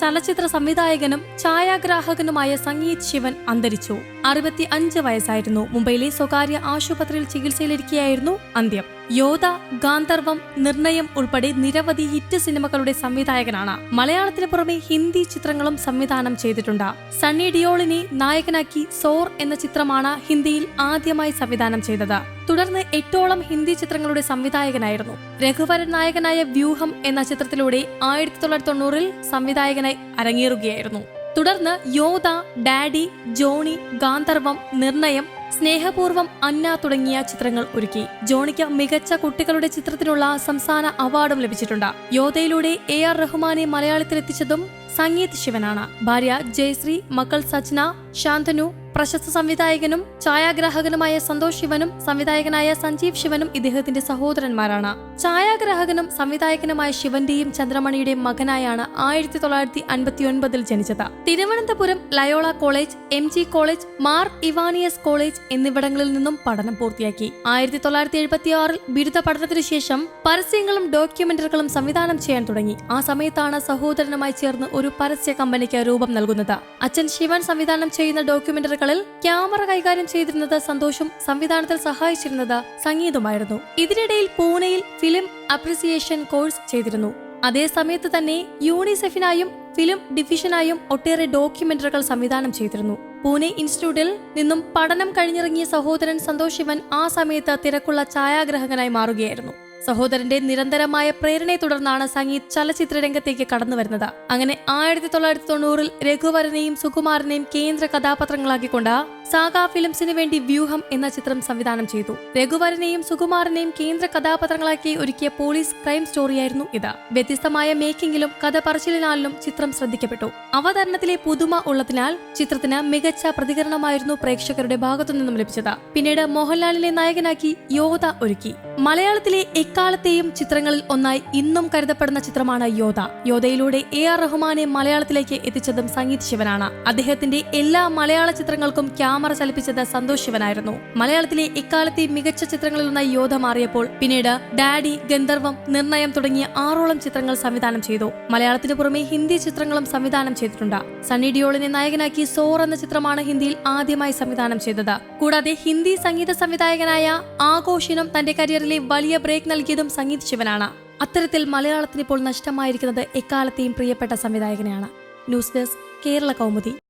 ചലച്ചിത്ര സംവിധായകനും ഛായാഗ്രാഹകനുമായ സംഗീത് ശിവൻ അന്തരിച്ചു. അറുപത്തി അഞ്ച് വയസ്സായിരുന്നു. മുംബൈയിലെ സ്വകാര്യ ആശുപത്രിയിൽ ചികിത്സയിലിരിക്കെയായിരുന്നു അന്ത്യം. യോധ ഗാന്ധർവം നിർണയം ഉൾപ്പെടെ നിരവധി ഹിറ്റ് സിനിമകളുടെ സംവിധായകനാണ്. മലയാളത്തിന് പുറമെ ഹിന്ദി ചിത്രങ്ങളും സംവിധാനം ചെയ്തിട്ടുണ്ട്. സണ്ണി ഡിയോളിനെ നായകനാക്കി സോർ എന്ന ചിത്രമാണ് ഹിന്ദിയിൽ ആദ്യമായി സംവിധാനം ചെയ്തത്. തുടർന്ന് എട്ടോളം ഹിന്ദി ചിത്രങ്ങളുടെ സംവിധായകനായിരുന്നു. രഘുവരൻ നായകനായ വ്യൂഹം എന്ന ചിത്രത്തിലൂടെ ആയിരത്തി തൊള്ളായിരത്തി തൊണ്ണൂറിൽ സംവിധായകനായി അരങ്ങേറുകയായിരുന്നു. തുടർന്ന് യോധ ഡാഡി ജോണി ഗാന്ധർവം നിർണയം സ്നേഹപൂർവം അന്ന തുടങ്ങിയ ചിത്രങ്ങൾ ഒരുക്കി. ജോണിക്ക് മികച്ച കുട്ടികളുടെ ചിത്രത്തിനുള്ള സംസ്ഥാന അവാർഡും ലഭിച്ചിട്ടുണ്ട്. യോധയിലൂടെ എ ആർ റഹ്മാനെ മലയാളത്തിലെത്തിച്ചതും സംഗീത് ശിവനാണ്. ഭാര്യ ജയശ്രീ മക്കൾ സജ്ന ശാന്തനു പ്രശസ്ത സംവിധായകനും ഛായാഗ്രാഹകനുമായ സന്തോഷ് ശിവനും സംവിധായകനായ സഞ്ജീവ് ശിവനും ഇദ്ദേഹത്തിന്റെ സഹോദരന്മാരാണ്. ഛായാഗ്രാഹകനും സംവിധായകനുമായ ശിവന്റെയും ചന്ദ്രമണിയുടെയും മകനായാണ് ആയിരത്തി തൊള്ളായിരത്തി അൻപത്തി ഒൻപതിൽ ജനിച്ചത്. Thiruvananthapuram Loyola college M G college Mar Ivanios college എന്നിവിടങ്ങളിൽ നിന്നും പഠനം പൂർത്തിയാക്കി. ആയിരത്തി തൊള്ളായിരത്തി എഴുപത്തി ആറിൽ ബിരുദ പഠനത്തിനു ശേഷം പരസ്യങ്ങളും ഡോക്യുമെന്ററികളും സംവിധാനം ചെയ്യാൻ തുടങ്ങി. ആ സമയത്താണ് സഹോദരനുമായി ചേർന്ന് ഒരു പരസ്യ കമ്പനിക്ക് രൂപം നൽകുന്നത്. അച്ഛൻ ശിവൻ സംവിധാനം ചെയ്യുന്ന ഡോക്യുമെന്ററികളിൽ ക്യാമറ കൈകാര്യം ചെയ്തിരുന്നത് സന്തോഷും സംവിധാനത്തിൽ സഹായിച്ചിരുന്നത് സംഗീതമായിരുന്നു ഇതിനിടയിൽ പൂനെയിൽ ഫിലിം അപ്രിസിയേഷൻ കോഴ്സ് ചെയ്തിരുന്നു. അതേ സമയത്ത് തന്നെ യൂണിസെഫിനായും ഫിലിം ഡിവിഷനായും ഒട്ടേറെ ഡോക്യുമെന്ററികൾ സംവിധാനം ചെയ്തിരുന്നു. പൂനെ ഇൻസ്റ്റിറ്റ്യൂട്ടിൽ നിന്നും പഠനം കഴിഞ്ഞിറങ്ങിയ സഹോദരൻ സന്തോഷ് ശിവൻ ആ സമയത്ത് തിരക്കുള്ള ഛായാഗ്രഹകനായി മാറുകയായിരുന്നു. സഹോദരന്റെ നിരന്തരമായ പ്രേരണയെ തുടർന്നാണ് സംഗീത് ചലച്ചിത്ര രംഗത്തേക്ക് കടന്നു വരുന്നത്. അങ്ങനെ ആയിരത്തി തൊള്ളായിരത്തി തൊണ്ണൂറിൽ രഘുവരനെയും സുകുമാരനെയും കേന്ദ്ര കഥാപാത്രങ്ങളാക്കിക്കൊണ്ട് സാഗ ഫിലിംസിന് വേണ്ടി വ്യൂഹം എന്ന ചിത്രം സംവിധാനം ചെയ്തു. രഘുവരനെയും സുകുമാരനെയും കേന്ദ്ര കഥാപാത്രങ്ങളാക്കി ഒരുക്കിയ പോലീസ് ക്രൈം സ്റ്റോറിയായിരുന്നു ഇത്. വ്യത്യസ്തമായ മേക്കിംഗിലും കഥ പറച്ചിലിനാലും ചിത്രം ശ്രദ്ധിക്കപ്പെട്ടു. അവതരണത്തിലെ പുതുമ ഉള്ളതിനാൽ ചിത്രത്തിന് മികച്ച പ്രതികരണമായിരുന്നു പ്രേക്ഷകരുടെ ഭാഗത്തു നിന്നും ലഭിച്ചത്. പിന്നീട് മോഹൻലാലിനെ നായകനാക്കി യോധ ഒരുക്കി. മലയാളത്തിലെ എക്കാലത്തെയും ചിത്രങ്ങളിൽ ഒന്നായി ഇന്നും കരുതപ്പെടുന്ന ചിത്രമാണ് യോധ. യോധയിലൂടെ എ ആർ റഹ്മാനെ മലയാളത്തിലേക്ക് എത്തിച്ചതും സംഗീത് ശിവനാണ്. അദ്ദേഹത്തിന്റെ എല്ലാ മലയാള ചിത്രങ്ങൾക്കും ക്യാമറ ചലിപ്പിച്ചത് സന്തോഷ് ശിവനായിരുന്നു മലയാളത്തിലെ ഇക്കാലത്തെ മികച്ച ചിത്രങ്ങളിലൊന്നായി യോധ മാറിയപ്പോൾ പിന്നീട് ഡാഡി ഗന്ധർവം നിർണയം തുടങ്ങിയ ആറോളം ചിത്രങ്ങൾ സംവിധാനം ചെയ്തു. മലയാളത്തിന് പുറമെ ഹിന്ദി ചിത്രങ്ങളും സംവിധാനം ചെയ്തിട്ടുണ്ട്. സണ്ണി ഡിയോളിനെ നായകനാക്കി സോർ എന്ന ചിത്രമാണ് ഹിന്ദിയിൽ ആദ്യമായി സംവിധാനം ചെയ്തത്. കൂടാതെ ഹിന്ദി സംഗീത സംവിധായകനായ ആഘോഷിനും തന്റെ കരിയറിലെ വലിയ ബ്രേക്ക് നൽകിയതും സംഗീത ശിവനാണ്. അത്തരത്തിൽ മലയാളത്തിന് ഇപ്പോൾ നഷ്ടമായിരിക്കുന്നത് എക്കാലത്തെയും പ്രിയപ്പെട്ട സംവിധായകനെയാണ്. News desk Kerala Kaumudi.